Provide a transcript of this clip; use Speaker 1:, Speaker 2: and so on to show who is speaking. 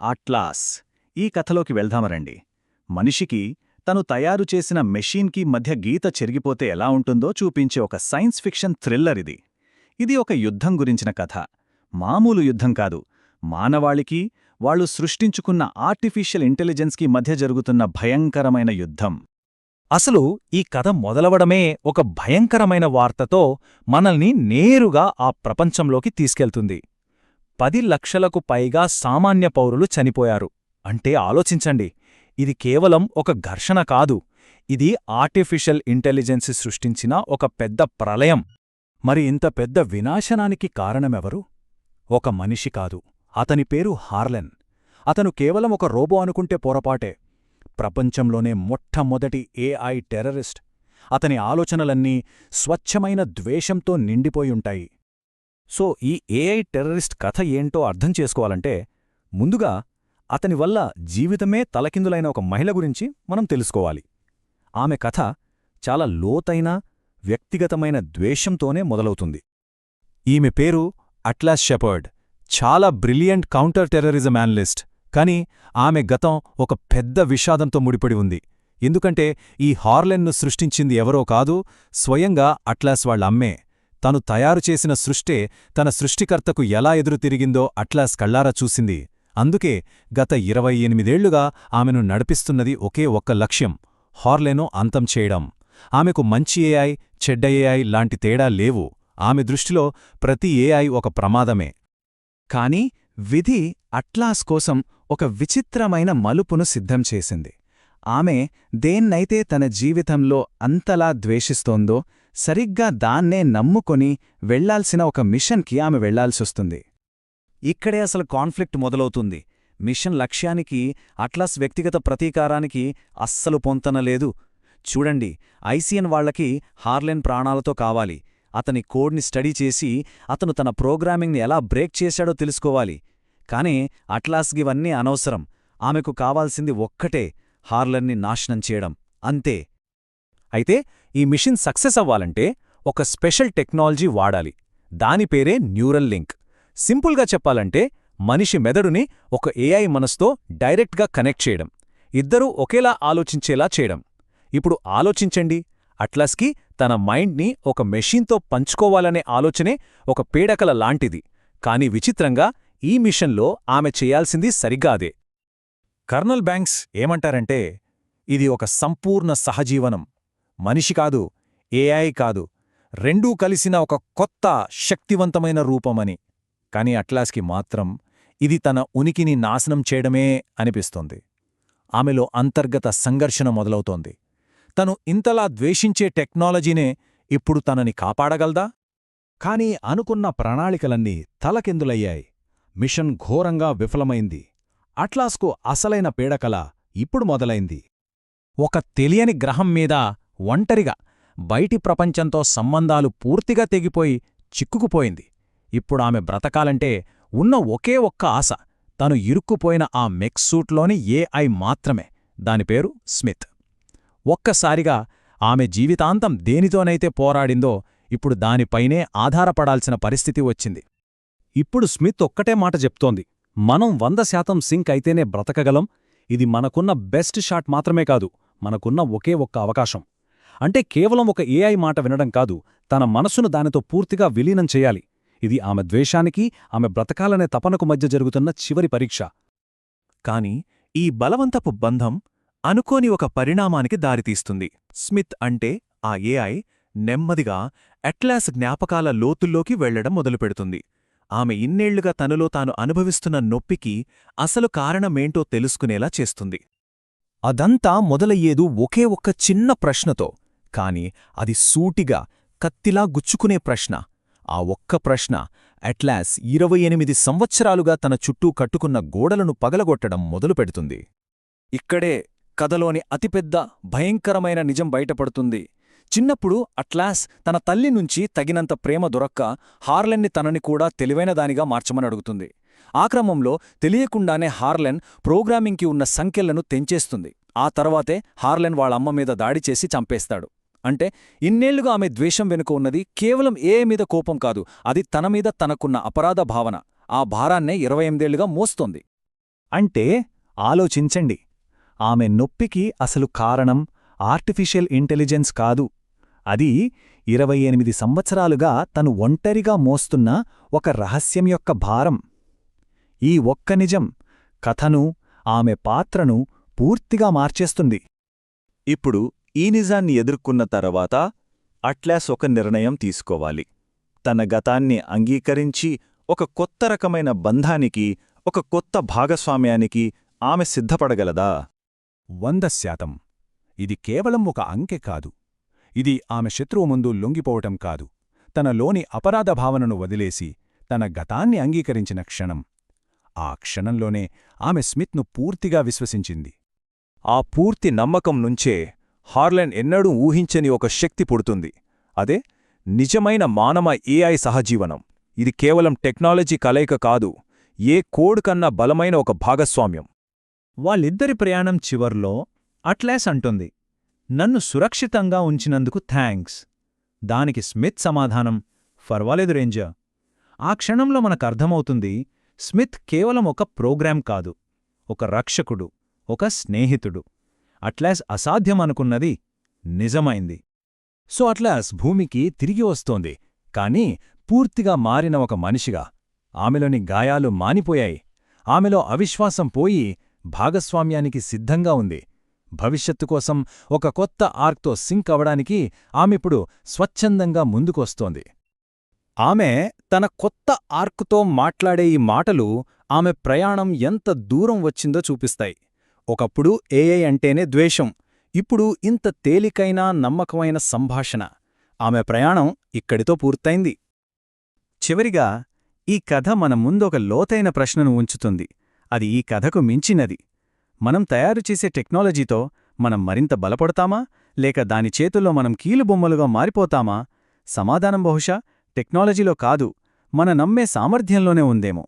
Speaker 1: Atlas. ఈ కథలోకి వెళ్దామరండి మనిషికి తను తయారు చేసిన మెషీన్కి మధ్య గీత చెరిగిపోతే ఎలా ఉంటుందో చూపించే ఒక సైన్స్ ఫిక్షన్ థ్రిల్లర్ ఇది. ఇది ఒక యుద్ధం గురించిన కథ. మామూలు యుద్ధం కాదు. మానవాళికి వాళ్ళు సృష్టించుకున్న ఆర్టిఫిషియల్ ఇంటెలిజెన్స్కి మధ్య జరుగుతున్న భయంకరమైన యుద్ధం.
Speaker 2: అసలు ఈ కథ మొదలవడమే ఒక భయంకరమైన వార్తతో మనల్ని నేరుగా ఆ ప్రపంచంలోకి తీసుకెళ్తుంది. పది లక్షలకు పైగా సామాన్య పౌరులు చనిపోయారు. అంటే ఆలోచించండి ఇది కేవలం ఒక ఘర్షణ కాదు. ఇది ఆర్టిఫిషియల్ ఇంటెలిజెన్స్ సృష్టించిన ఒక పెద్ద ప్రళయం. మరి ఇంత పెద్ద వినాశనానికి కారణమెవరు? ఒక మనిషి కాదు. అతని పేరు హార్లెన్. అతను కేవలం ఒక రోబో అనుకుంటే పొరపాటే. ప్రపంచంలోనే మొట్టమొదటి ఏఐ టెర్రరిస్ట్. అతని ఆలోచనలన్నీ స్వచ్ఛమైన ద్వేషంతో నిండిపోయుంటాయి. సో ఈ ఏఐ టెర్రరిస్ట్ కథ ఏంటో అర్థం చేసుకోవాలంటే ముందుగా అతని వల్ల జీవితమే తలకిందులైన ఒక మహిళ గురించి మనం తెలుసుకోవాలి. ఆమె కథ చాలా లోతైన వ్యక్తిగతమైన ద్వేషంతోనే మొదలవుతుంది. ఈమె పేరు అట్లాస్ షెపర్డ్. చాలా బ్రిలియంట్ కౌంటర్ టెర్రరిజం యానలిస్ట్ కాని ఆమె గతం ఒక పెద్ద విషాదంతో ముడిపడి ఉంది. ఎందుకంటే ఈ హార్లెన్ను సృష్టించింది ఎవరో కాదు స్వయంగా అట్లాస్ వాళ్ళ అమ్మే. తను తయారు చేసిన సృష్టే తన సృష్టికర్తకు ఎలా ఎదురు తిరిగిందో అట్లాస్ కళ్ళారా చూసింది. అందుకే గత ఇరవై ఎనిమిదేళ్ళుగా ఆమెను నడిపిస్తున్నది ఒకే ఒక్క లక్ష్యం హార్లెను అంతం చేయడం. ఆమెకు మంచి ఏఐ చెడ్డ ఏఐ లాంటి తేడా లేవు. ఆమె దృష్టిలో ప్రతి ఏఐ ఒక ప్రమాదమే. కాని విధి అట్లాస్ కోసం ఒక విచిత్రమైన మలుపును సిద్ధం చేసింది. ఆమె దేన్నైతే తన జీవితంలో అంతలా ద్వేషిస్తోందో సరిగ్గా దాన్నే నమ్ముకొని వెళ్ళాల్సిన ఒక మిషన్కి ఆమె వెళ్ళాల్సొస్తుంది. ఇక్కడే అసలు కాన్ఫ్లిక్ట్ మొదలవుతుంది. మిషన్ లక్ష్యానికి అట్లాస్ వ్యక్తిగత ప్రతీకారానికి అస్సలు పొంతనలేదు చూడండి ఐసిఎన్ వాళ్ళకి హార్లెన్ ప్రాణాలతో కావాలి. అతని కోడ్ని స్టడీ చేసి అతను తన ప్రోగ్రామింగ్ని ఎలా బ్రేక్ చేశాడో తెలుసుకోవాలి. కాని అట్లాస్గివన్నీ అనవసరం. ఆమెకు కావాల్సింది ఒక్కటే హార్లెన్ని నాశనం చేయడం. అంతే. అయితే ఈ మిషన్ సక్సెస్ అవ్వాలంటే ఒక స్పెషల్ టెక్నాలజీ వాడాలి. దాని పేరే న్యూరల్ లింక్. సింపుల్గా చెప్పాలంటే మనిషి మెదడుని ఒక ఏఐ మనస్తో డైరెక్ట్గా కనెక్ట్ చేయడం. ఇద్దరూ ఒకేలా ఆలోచించేలా చేయడం. ఇప్పుడు ఆలోచించండి. అట్లాస్కి తన మైండ్ని ఒక మెషీన్తో పంచుకోవాలనే ఆలోచనే ఒక పీడకల లాంటిది. కాని విచిత్రంగా ఈ మిషన్లో ఆమె చేయాల్సింది సరిగ్గా అదే. కర్నల్ బ్యాంక్స్ ఏమంటారంటే ఇది ఒక సంపూర్ణ సహజీవనం. మనిషి కాదు ఏఐ కాదు. రెండూ కలిసిన ఒక కొత్త శక్తివంతమైన రూపమని. కాని అట్లాస్కి మాత్రం ఇది తన ఉనికిని నాశనం చేయడమే అనిపిస్తోంది. ఆమెలో అంతర్గత సంఘర్షణ మొదలవుతోంది. తను ఇంతలా ద్వేషించే టెక్నాలజీనే ఇప్పుడు తనని కాపాడగలదా? కాని అనుకున్న ప్రణాళికలన్నీ తలకెందులయ్యాయి. మిషన్ ఘోరంగా విఫలమైంది. అట్లాస్కు అసలైన పీడకల ఇప్పుడు మొదలైంది. ఒక తెలియని గ్రహం మీద ఒంటరిగా బయటి ప్రపంచంతో సంబంధాలు పూర్తిగా తెగిపోయి చిక్కుకుపోయింది. ఇప్పుడామె బ్రతకాలంటే ఉన్న ఒకే ఒక్క ఆశ తను ఇరుక్కుపోయిన ఆ మెక్సూట్లోని ఏఐ మాత్రమే. దాని పేరు స్మిత్. ఒక్కసారిగా ఆమె జీవితాంతం దేనితోనైతే పోరాడిందో ఇప్పుడు దానిపైనే ఆధారపడాల్సిన పరిస్థితి వచ్చింది. ఇప్పుడు స్మిత్ ఒక్కటే మాట చెప్తోంది మనం వంద శాతం సింక్ అయితేనే బ్రతకగలం ఇది మనకున్న బెస్ట్ షాట్ మాత్రమే కాదు మనకున్న ఒకే ఒక్క అవకాశం. అంటే కేవలం ఒక ఏఐ మాట వినడం కాదు తన మనసును దానితో పూర్తిగా విలీనం చేయాలి. ఇది ఆమె ద్వేషానికి ఆమె బ్రతకాలనే తపనకు మధ్య జరుగుతున్న చివరి పరీక్ష. కాని ఈ బలవంతపు బంధం అనుకోని ఒక పరిణామానికి దారితీస్తుంది. స్మిత్ అంటే ఆ ఏఐ నెమ్మదిగా అట్లాస్ జ్ఞాపకాల లోతుల్లోకి వెళ్ళడం మొదలుపెడుతుంది. ఆమె ఇన్నేళ్ళుగా తనలో తాను అనుభవిస్తున్న నొప్పికి అసలు కారణమేంటో తెలుసుకునేలా చేస్తుంది. అదంతా మొదలయ్యేదు ఒకే ఒక్క చిన్న ప్రశ్నతో. కాని అది సూటిగా కత్తిలా గుచ్చుకునే ప్రశ్న. ఆ ఒక్క ప్రశ్న అట్లాస్ ఇరవై ఎనిమిది సంవత్సరాలుగా తన చుట్టూ కట్టుకున్న గోడలను పగలగొట్టడం మొదలుపెడుతుంది ఇక్కడే కథలోని అతిపెద్ద భయంకరమైన నిజం బయటపడుతుంది. చిన్నప్పుడు అట్లాస్ తన తల్లి నుంచి తగినంత ప్రేమ దొరక్క హార్లెన్ని తనని కూడా తెలివైనదానిగా మార్చమని అడుగుతుంది. ఆ క్రమంలో తెలియకుండానే హార్లెన్ ప్రోగ్రామింగ్కి ఉన్న సంఖ్యలను తెంచేస్తుంది. ఆ తర్వాతే హార్లెన్ వాళ్ళమ్మ మీద దాడి చేసి చంపేస్తాడు. అంటే ఇన్నేళ్ళుగా ఆమె ద్వేషం వెనుక ఉన్నది కేవలం ఏ మీద కోపం కాదు అది తన మీద తనకున్న అపరాధ భావన. ఆ భారాన్నే ఇరవై ఎనిమిదేళ్ళుగా మోస్తోంది.
Speaker 1: అంటే ఆలోచించండి ఆమె నొప్పికి అసలు కారణం ఆర్టిఫిషియల్ ఇంటెలిజెన్స్ కాదు. అది ఇరవై ఎనిమిది సంవత్సరాలుగా తను ఒంటరిగా మోస్తున్న ఒక రహస్యం యొక్క భారం. ఈ ఒక్క నిజం కథను ఆమె పాత్రను పూర్తిగా మార్చేస్తుంది. ఇప్పుడు ఈ నిజాన్ని ఎదుర్కొన్న తర్వాత అట్లాస్ ఒక నిర్ణయం తీసుకోవాలి. తన గతాన్ని అంగీకరించి ఒక కొత్త రకమైన బంధానికి ఒక కొత్త భాగస్వామ్యానికి ఆమె సిద్ధపడగలదా?
Speaker 2: వంద శాతం. ఇది కేవలం ఒక అంకె కాదు. ఇది ఆమె శత్రువు ముందు లొంగిపోవటం కాదు. తనలోని అపరాధ భావనను వదిలేసి తన గతాన్ని అంగీకరించిన క్షణం. ఆ క్షణంలోనే ఆమె స్మిత్ను పూర్తిగా విశ్వసించింది.
Speaker 1: ఆ పూర్తి నమ్మకం నుంచే హార్లెన్ ఎన్నడూ ఊహించని ఒక శక్తి పుడుతుంది. అదే నిజమైన మానవ ఏఐ సహజీవనం. ఇది కేవలం టెక్నాలజీ కలయిక కాదు ఏ కోడ్ కన్నా బలమైన ఒక భాగస్వామ్యం.
Speaker 2: వాళ్ళిద్దరి ప్రయాణం చివర్లో అట్లాస్ అంటుంది నన్ను సురక్షితంగా ఉంచినందుకు థ్యాంక్స్. దానికి స్మిత్ సమాధానం ఫర్వాలేదు రేంజర్. ఆ క్షణంలో మనకర్థమవుతుంది స్మిత్ కేవలం ఒక ప్రోగ్రాం కాదు ఒక రక్షకుడు ఒక స్నేహితుడు. అట్లాస్ అసాధ్యమనుకున్నది నిజమైంది. సో అట్లాస్ భూమికి తిరిగి వస్తోంది. కాని పూర్తిగా మారిన ఒక మనిషిగా. ఆమెలోని గాయాలు మానిపోయాయి. ఆమెలో అవిశ్వాసం పోయి భాగస్వామ్యానికి సిద్ధంగా ఉంది. భవిష్యత్తు కోసం ఒక కొత్త ఆర్క్తో సింక్ అవడానికి ఆమెప్పుడు స్వచ్ఛందంగా ముందుకొస్తోంది. ఆమె తన కొత్త ఆర్క్తో మాట్లాడే ఈ మాటలు ఆమె ప్రయాణం ఎంత దూరం వచ్చిందో చూపిస్తాయి. ఒకప్పుడు ఏఐ అంటేనే ద్వేషం. ఇప్పుడు ఇంత తేలికైన నమ్మకమైన సంభాషణ. ఆమె ప్రయాణం ఇక్కడితో పూర్తయింది. చివరిగా ఈ కథ మన ముందొక లోతైన ప్రశ్నను ఉంచుతుంది. అది ఈ కథకు మించినది. మనం తయారుచేసే టెక్నాలజీతో మనం మరింత బలపడతామా? లేక దాని చేతుల్లో మనం కీలుబొమ్మలుగా మారిపోతామా? సమాధానం బహుశా టెక్నాలజీలో కాదు. మన నమ్మే సామర్థ్యంలోనే ఉందేమో.